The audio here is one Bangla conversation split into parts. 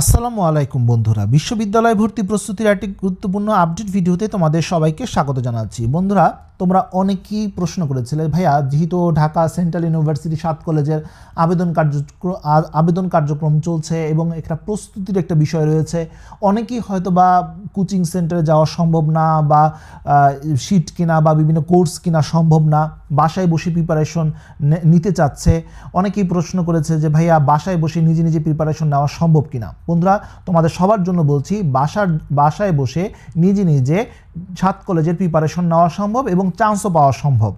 আসসালামু আলাইকুম বন্ধুরা। বিশ্ববিদ্যালয় ভর্তি প্রস্তুতির একটি গুরুত্বপূর্ণ আপডেট ভিডিওতে তোমাদের সবাইকে স্বাগত জানাচ্ছি। বন্ধুরা, তোমরা অনেকেই প্রশ্ন করেছিলে, ভাইয়া, যেহেতু ঢাকা সেন্ট্রাল ইউনিভার্সিটি সাত কলেজের আবেদন কার্যক্রম আবেদন কার্যক্রম চলছে এবং একটা প্রস্তুতির একটা বিষয় রয়েছে। অনেকেই হয়তো বা কোচিং সেন্টারে যাওয়া সম্ভব না বা সিট কিনা বা বিভিন্ন কোর্স কেনা সম্ভব না, বাসায় বসে প্রিপারেশন নিতে চাচ্ছে। অনেকেই প্রশ্ন করেছে যে, ভাইয়া, বাসায় বসে নিজে নিজে প্রিপারেশন নেওয়া সম্ভব কিনা? বন্ধুরা, তোমাদের সবার জন্য বলছি, বাসার, বাসায় বসে নিজে নিজে সাত কলেজের প্রিপারেশন নেওয়া সম্ভব এবং চান্সও পাওয়া সম্ভব।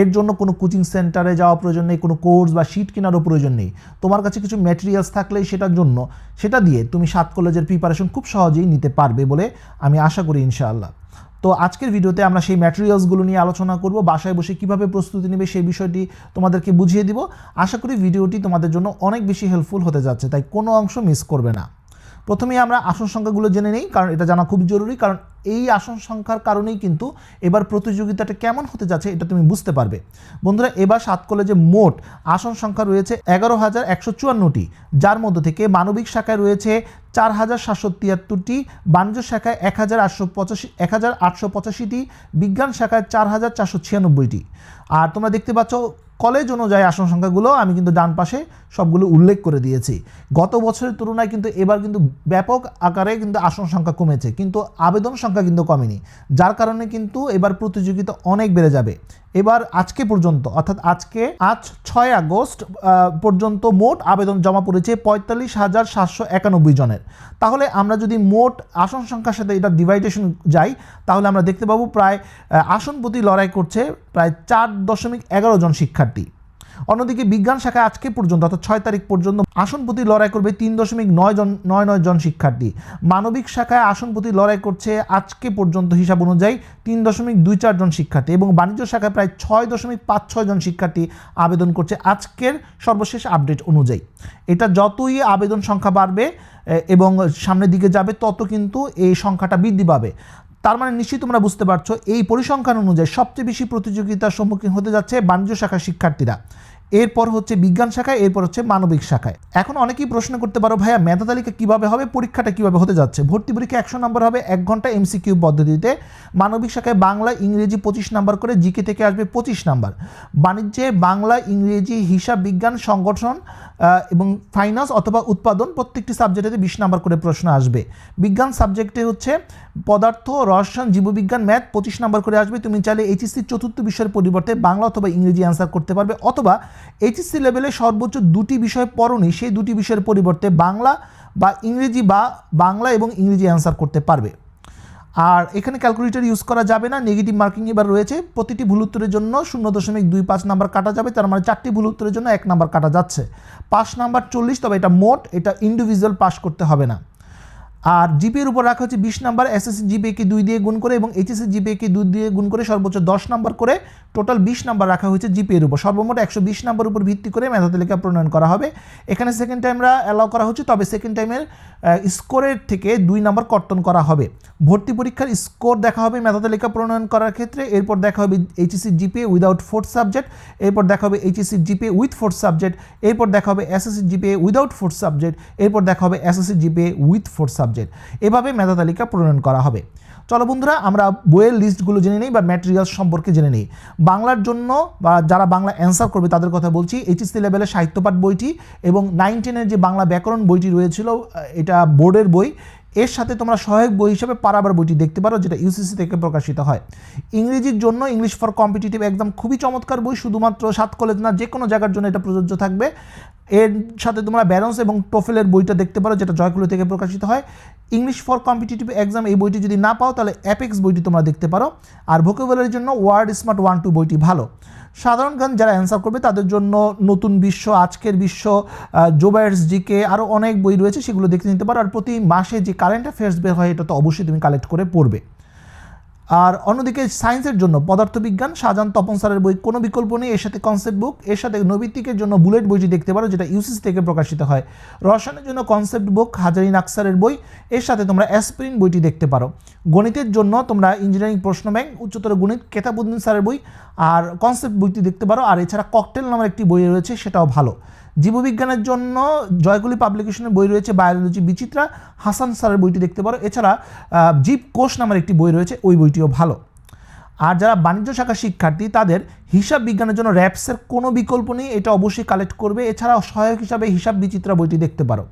এর জন্য কোনো কোচিং সেন্টারে যাওয়া প্রয়োজন নেই, কোনো কোর্স বা শিট কেনারও প্রয়োজন নেই। তোমার কাছে কিছু ম্যাটেরিয়ালস থাকলেই সেটার জন্য, সেটা দিয়ে তুমি সাত কলেজের প্রিপারেশন খুব সহজেই নিতে পারবে বলে আমি আশা করি ইনশাআল্লাহ। তো আজকের ভিডিওতে আমরা সেই ম্যাটেরিয়ালসগুলো নিয়ে আলোচনা করব, বাসায় বসে কীভাবে প্রস্তুতি নেবে সেই বিষয়টি তোমাদেরকে বুঝিয়ে দিব। আশা করি ভিডিওটি তোমাদের জন্য অনেক বেশি হেল্পফুল হতে যাচ্ছে, তাই কোনো অংশ মিস করবে না। প্রথমেই আমরা আসন সংখ্যাগুলো জেনে নিই, কারণ এটা জানা খুব জরুরি, কারণ এই আসন সংখ্যার কারণেই কিন্তু এবার প্রতিযোগিতাটা কেমন হতে যাচ্ছে এটা তুমি বুঝতে পারবে। বন্ধুরা, এবার সাত কলেজে মোট আসন সংখ্যা রয়েছে এগারো হাজার একশো চুয়ান্নটি, যার মধ্য থেকে মানবিক শাখায় রয়েছে চার হাজার সাতশো তিয়াত্তরটি, বাণিজ্য শাখায় এক হাজার আটশো পঁচাশি, এক হাজার আটশো পঁচাশিটি, বিজ্ঞান শাখায় চার হাজার চারশো ছিয়ানব্বইটি। আর তোমরা দেখতে পাচ্ছ কলেজ অনুযায়ী আসন সংখ্যাগুলো আমি কিন্তু ডান পাশে সবগুলো উল্লেখ করে দিয়েছি। গত বছরের তুলনায় কিন্তু এবার কিন্তু ব্যাপক আকারে কিন্তু আসন সংখ্যা কমেছে, কিন্তু আবেদন সংখ্যা কিন্তু কমেনি। যার কারণে কিন্তু এবার প্রতিযোগিতা অনেক বেড়ে যাবে। এবার আজকে পর্যন্ত, অর্থাৎ আজকে, আজ ছয় আগস্ট পর্যন্ত মোট আবেদন জমা পড়েছে পঁয়তাল্লিশ হাজার সাতশো একানব্বই জনের। তাহলে আমরা যদি মোট আসন সংখ্যার সাথে এটা ডিভাইডেশন যাই, তাহলে আমরা দেখতে পাবো প্রায় আসন প্রতি লড়াই করছে প্রায় চার দশমিক এগারো জন শিক্ষার্থী। অন্যদিকে বিজ্ঞান শাখায় আজকে পর্যন্ত, অর্থাৎ ছয় তারিখ পর্যন্ত আসন প্রতি লড়াই করবে তিন দশমিক নয় জন, নয় নয় জন শিক্ষার্থী। মানবিক শাখায় আসন প্রতি লড়াই করছে আজকে পর্যন্ত হিসাব অনুযায়ী তিন দশমিক দুই চার জন শিক্ষার্থী এবং বাণিজ্য শাখায় প্রায় ছয় দশমিক পাঁচ ছয় জন শিক্ষার্থী আবেদন করছে আজকের সর্বশেষ আপডেট অনুযায়ী। এটা যতই আবেদন সংখ্যা বাড়বে এবং সামনের দিকে যাবে, তত কিন্তু এই সংখ্যাটা বৃদ্ধি পাবে। তার মানে নিশ্চয়ই তোমরা বুঝতে পারছ, এই পরিসংখ্যান অনুযায়ী সবচেয়ে বেশি প্রতিযোগিতার সম্মুখীন হতে যাচ্ছে বাণিজ্য শাখার শিক্ষার্থীরা। এরপর হচ্ছে বিজ্ঞান শাখায়, এরপর হচ্ছে মানবিক শাখায়। এখন অনেকেই প্রশ্ন করতে পারো, ভাইয়া, মেধা তালিকা কীভাবে হবে? পরীক্ষাটা কীভাবে হতে যাচ্ছে? ভর্তি পরীক্ষা একশো নম্বর হবে, এক ঘণ্টা এমসি এমসিকিউ পদ্ধতিতে। মানবিক শাখায় বাংলা, ইংরেজি পঁচিশ নাম্বার করে, জিকে থেকে আসবে পঁচিশ নাম্বার। বাণিজ্যে বাংলা, ইংরেজি, হিসাব বিজ্ঞান, সংগঠন এবং ফাইন্যান্স অথবা উৎপাদন প্রত্যেকটি সাবজেক্টে বিশ নাম্বার করে প্রশ্ন আসবে। বিজ্ঞান সাবজেক্টে হচ্ছে পদার্থ, রসায়ন, জীববিজ্ঞান, ম্যাথ পঁচিশ নাম্বার করে আসবে। তুমি চাইলে এইচএসসি চতুর্থ বিষয়ের পরিবর্তে বাংলা অথবা ইংরেজি অ্যান্সার করতে পারবে, অথবা এইচএসসি লেভেলে সর্বোচ্চ দুটি বিষয় পড়নি, সেই দুটি বিষয়ের পরিবর্তে বাংলা বা ইংরেজি বা বাংলা এবং ইংরেজি অ্যান্সার করতে পারবে। আর এখানে ক্যালকুলেটর ইউজ করা যাবে না নেগেটিভ মার্কিং এবার রয়েছে, প্রতিটি ভুল উত্তরের জন্য শূন্য দশমিক দুই পাঁচ নাম্বার কাটা যাবে, তার মানে চারটি ভুল উত্তরের জন্য এক নাম্বার কাটা যাচ্ছে। পাঁচ নাম্বার চল্লিশ, তবে এটা মোট, এটা ইন্ডিভিজুয়াল পাস করতে হবে না। আর জিপির উপর রাখা হচ্ছে বিশ নাম্বার এসএসসি জিপিএকে দুই দিয়ে গুণ করে এবং এইচএসসি জিপিএকে দুই দিয়ে গুণ করে সর্বোচ্চ দশ নাম্বার করে টোটাল বিশ নাম্বার রাখা হয়েছে জিপিএর উপর। সর্বমোট একশো বিশ নাম্বার উপর ভিত্তি করে মেধা তালিকা প্রণয়ন করা হবে। এখানে সেকেন্ড টাইমরা অ্যালাউ করা হচ্ছে, তবে সেকেন্ড টাইমের স্কোরের থেকে দুই নাম্বার কর্তন করা হবে। ভর্তি পরীক্ষার স্কোর দেখা হবে মেধা তালিকা প্রণয়ন করার ক্ষেত্রে, এরপর দেখা হবে HSC GPA without fourth subject এরপর দেখা হবে HSC GPA with fourth subject এরপর দেখা হবে SSC GPA without fourth subject এরপর দেখা হবে SSC GPA with fourth subject এভাবে মেধা তালিকা প্রণয়ন করা হবে। চলো বন্ধুরা, আমরা বইয়ের লিস্টগুলো জেনে নিই বা ম্যাটেরিয়ালস সম্পর্কে জেনে নিই। বাংলার জন্য বা যারা বাংলা অ্যান্সার করবে তাদের কথা বলছি এইচএসসি লেভেলের সাহিত্যপাঠ বইটি এবং নাইন টেনের যে বাংলা ব্যাকরণ বইটি রয়েছিল এটা বোর্ডের বই। এর সাথে তোমরা সহায়ক বই হিসেবে পারাবার বইটি দেখতে পারো, যেটা ইউসিসি থেকে প্রকাশিত হয়। ইংরেজির জন্য ইংলিশ ফর কম্পিটিটিভ একদম খুবই চমৎকার বই, শুধুমাত্র সাত কলেজ না যে কোনো জায়গার জন্য এটা প্রযোজ্য থাকবে। এর সাথে তোমরা ব্যালেন্স এবং টোফেলের বইটা দেখতে পারো, যেটা জয়কুলো থেকে প্রকাশিত হয়। ইংলিশ ফর কম্পিটিটিভ এক্সাম এই বইটি যদি না পাও, তাহলে অ্যাপেক্স বইটি তোমরা দেখতে পারো। আর ভোকেবুলারির জন্য ওয়ার্ড স্মার্ট ওয়ান টু বইটি ভালো। সাধারণ গান যারা অ্যান্সার করবে, তাদের জন্য নতুন বিশ্ব, আজকের বিশ্ব জোবায়ার্স জিকে আরও অনেক বই রয়েছে, সেগুলো দেখে নিতে পারো। আর প্রতি মাসে যে কারেন্ট অ্যাফেয়ার্স বের হয়, এটা তো অবশ্যই তুমি কালেক্ট করে পড়বে। আর অন্যদিকে সায়েন্সের জন্য পদার্থবিজ্ঞান, শাহজাহান তপন স্যারের বই, কোনো বিকল্প নেই। এর সাথে কনসেপ্ট বুক এর সাথে নৈবিত্তিকের জন্য বুলেট বইটি দেখতে পারো, যেটা ইউসিসি থেকে প্রকাশিত হয়। রসায়নের জন্য কনসেপ্ট বুক হাজারিন আকসারের বই, এর সাথে তোমরা অ্যাসপ্রিন বইটি দেখতে পারো। গণিতের জন্য তোমরা ইঞ্জিনিয়ারিং প্রশ্ন ব্যাংক উচ্চতর গণিত কেতাবুদ্দিন স্যারের বই, আর কনসেপ্ট বইটি দেখতে পারো। আর এছাড়া ককটেল নামের একটি বই রয়েছে, সেটাও ভালো। জীববিজ্ঞানের জন্য জয়গুলি পাবলিকেশনের বই রয়েছে বায়োলজি বিচিত্রা। হাসান স্যারের বইটি দেখতে পারো। এছাড়া জীব কোষ নামের একটি বই রয়েছে, ওই বইটিও ভালো। আর যারা বাণিজ্য শাখার শিক্ষার্থী, তাদের হিসাব বিজ্ঞানের জন্য র্যাপসের কোনো বিকল্প নেই, এটা অবশ্যই কালেক্ট করবে। এছাড়াও সহায়ক হিসাবে হিসাব বিচিত্রা বইটি দেখতে পারো।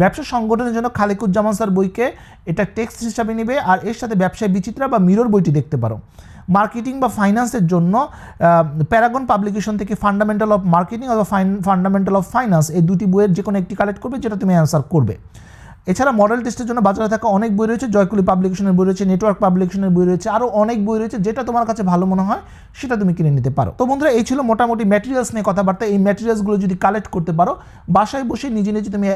ব্যবসা সংগঠনের জন্য খালেকুজ্জামান স্যার বইকে এটা টেক্সট হিসাবে নেবে, আর এর সাথে ব্যবসায় বিচিত্রা বা মিরর বইটি দেখতে পারো। মার্কেটিং বা ফাইন্যান্সের জন্য প্যারাগন পাবলিকেশন থেকে ফান্ডামেন্টাল অফ মার্কেটিং অথবা ফান্ডামেন্টাল অফ ফাইন্যান্স এই দুটি বইয়ের যে কোনো একটি কালেক্ট করবে, যেটা তুমি অ্যান্সার করবে। এছাড়া মডেল টেস্টের জন্য বাজারে থাকা অনেক বই রয়েছে, জয়কুলি পাবলিকেশনের বই রয়েছে নেটওয়ার্ক পাবলিকেশনের বই রয়েছে আরও অনেক বই রয়েছে, যেটা তোমার কাছে ভালো মনে হয়, সেটা তুমি কিনে নিতে পারো। তো বন্ধুরা, এই ছিল মোটামুটি ম্যাটেরিয়ালস নিয়ে কথাবার্তা। এই ম্যাটেরিয়ালসগুলো যদি কালেক্ট করতে পারো, বাসায় বসে নিজে নিজে তুমি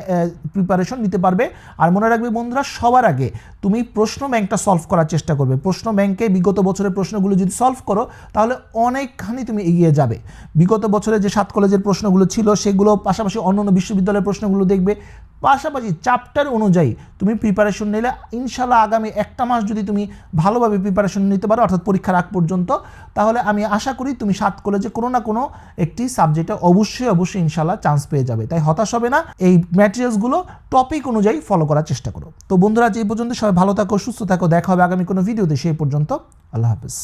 প্রিপারেশন নিতে পারবে। আর মনে রাখবে বন্ধুরা, সবার আগে তুমি প্রশ্ন ব্যাংকটা সলভ করার চেষ্টা করবে। প্রশ্ন ব্যাংকে বিগত বছরের প্রশ্নগুলো যদি সলভ করো, তাহলে অনেকখানি তুমি এগিয়ে যাবে। বিগত বছরে যে সাত কলেজের প্রশ্নগুলো ছিল, সেগুলো পাশাপাশি অন্য অন্য বিশ্ববিদ্যালয়ের প্রশ্নগুলো দেখবে। পাশাপাশি চ্যাপ্টার অনুযায়ী তুমি প্রিপারেশন নিলে ইনশাল্লাহ আগামী একটা মাস যদি তুমি ভালোভাবে প্রিপারেশন নিতে পারো, অর্থাৎ পরীক্ষার আগ পর্যন্ত, তাহলে আমি আশা করি তুমি সাত কলেজে কোনো না কোনো একটি সাবজেক্টে অবশ্যই অবশ্যই ইনশাল্লাহ চান্স পেয়ে যাবে। তাই হতাশ হবে না, এই ম্যাটেরিয়ালসগুলো টপিক অনুযায়ী ফলো করার চেষ্টা করো। তো বন্ধুরা এই পর্যন্ত সবাই ভালো থাকো, সুস্থ থাকো, দেখা হবে আগামী কোনো ভিডিওতে সেই পর্যন্ত, আল্লাহ হাফেজ।